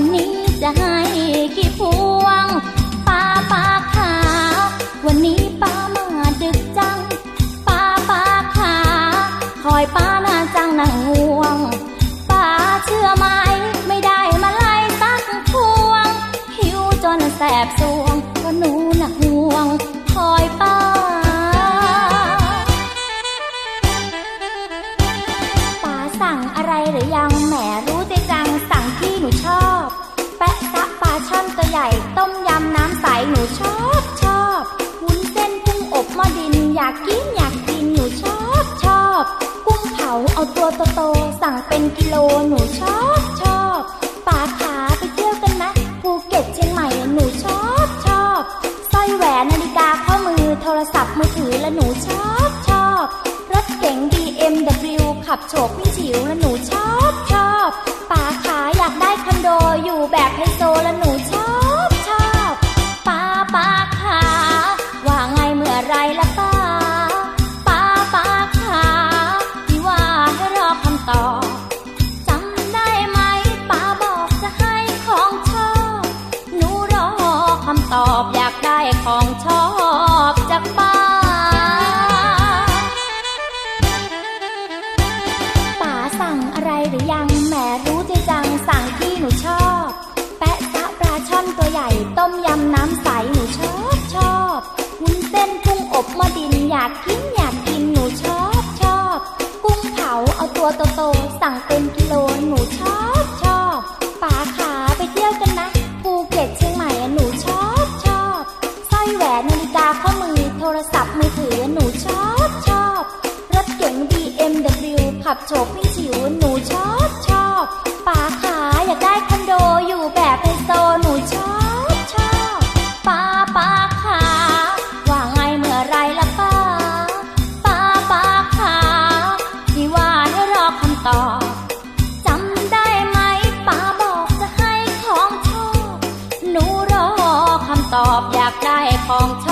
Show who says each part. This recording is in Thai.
Speaker 1: วันนี้จะให้กี่พวงป้าป้าขาว วันนี้ป้ามาดึกจังป้าป้าขาคอยป้านาจังนางห่วงป้าเชื่อไหมไม่ได้มาไล่ตักพวงหิวจนแสบสวงก็หนูหนักห่วง คอยป้าากกินอยากกินหนูชอบชอบ กุ้งเผาเอาตัวโตๆสั่งเป็นกิโลหนูชอบชอบป๋าขาไปเที่ยวกันนะภูเก็ตเชียงใหม่หนูชอบชอบสร้อยแหวนนาฬิกาข้อมือโทรศัพท์มือถือและหนูชอบชอบรถเก๋ง BMW ขับโฉบพี่ฉิวและหนูชอบ จากป้าป๋าสั่งอะไรหรือยังแหมรู้ใจจังสั่งที่หนูชอบ แปะซะปลาช่อนตัวใหญ่ ต้มยำน้ำใสหนูชอบชอบวุ้นเส้นกุ้งอบม้อดินอยากกินอยากกินหนูชอบชอบ กุ้งเผาเอาตัวโตๆสั่งเป็นกิโลหนูชอบชอบป๋าขาไปเที่ยวกันนะภูเก็ตเชียงใหม่หนูชอบชอบสร้อยแหวนนาฬิกาข้อมือ โทรศัพท์มือถือหนูชอบชอบ รถเก๋ง BMW ขับโฉบพี่ฉิวหนูชอบชอบป๋าขาอยากได้คอนโดอยู่แบบไฮโซหนูชอบชอบป๋าป๋าขาว่าไงเมื่อไรละป้าป๋าป๋าขาที่ว่าให้รอคำตอบจำได้ไหมป๋าบอกจะให้ของชอบ หนูรอคำตอบอยากได้ของช